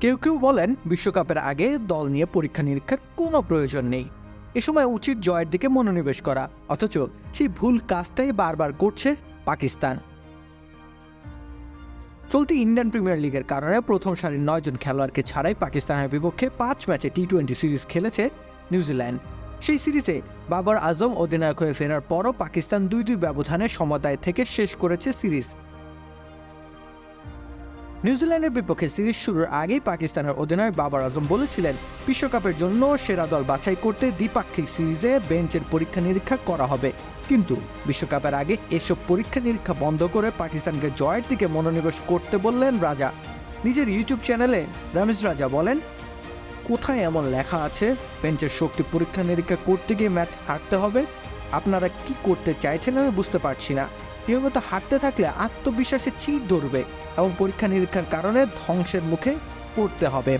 কেউ কেউ বলেন বিশ্বকাপের আগে দল নিয়ে পরীক্ষা নিরীক্ষার কোনো প্রয়োজন নেই। এ সময় উচিত জয়ের দিকে মনোনিবেশ করা, অথচ সেই ভুল কাজটাই বারবার করছে পাকিস্তান। চলতি ইন্ডিয়ান প্রিমিয়ার লিগের কারণে প্রথম সারির নয়জন খেলোয়াড়কে ছাড়াই পাকিস্তানের বিপক্ষে পাঁচ ম্যাচে টি টোয়েন্টি সিরিজ খেলেছে নিউজিল্যান্ড। সেই সিরিজে বাবর আজম অধিনায়ক হয়ে ফেরার পরও পাকিস্তান দুই দুই ব্যবধানে সমতায় থেকে শেষ করেছে সিরিজ। নিউজিল্যান্ডের বিপক্ষে সিরিজ শুরুর আগেই পাকিস্তানের অধিনায়ক বাবার আজম বলেছিলেন, বিশ্বকাপের জন্য সেরা দল বাছাই করতে দ্বিপাক্ষিক সিরিজে বেঞ্চের পরীক্ষা নিরীক্ষা করা হবে। কিন্তু বিশ্বকাপের আগে এসব পরীক্ষা নিরীক্ষা বন্ধ করে পাকিস্তানকে জয়ের দিকে মনোনিবেশ করতে বললেন রাজা। নিজের ইউটিউব চ্যানেলে রমেশ রাজা বলেন, কোথায় এমন লেখা আছে, বেঞ্চের শক্তি পরীক্ষা নিরীক্ষা করতে গিয়ে ম্যাচ হারতে হবে? আপনারা কি করতে চাইছেন আমি বুঝতে পারছি না। নিয়মিত হাঁটতে থাকলে আত্মবিশ্বাসে চির ধরবে এবং পরীক্ষা নিরীক্ষার কারণে ধ্বংসের মুখে পড়তে হবে।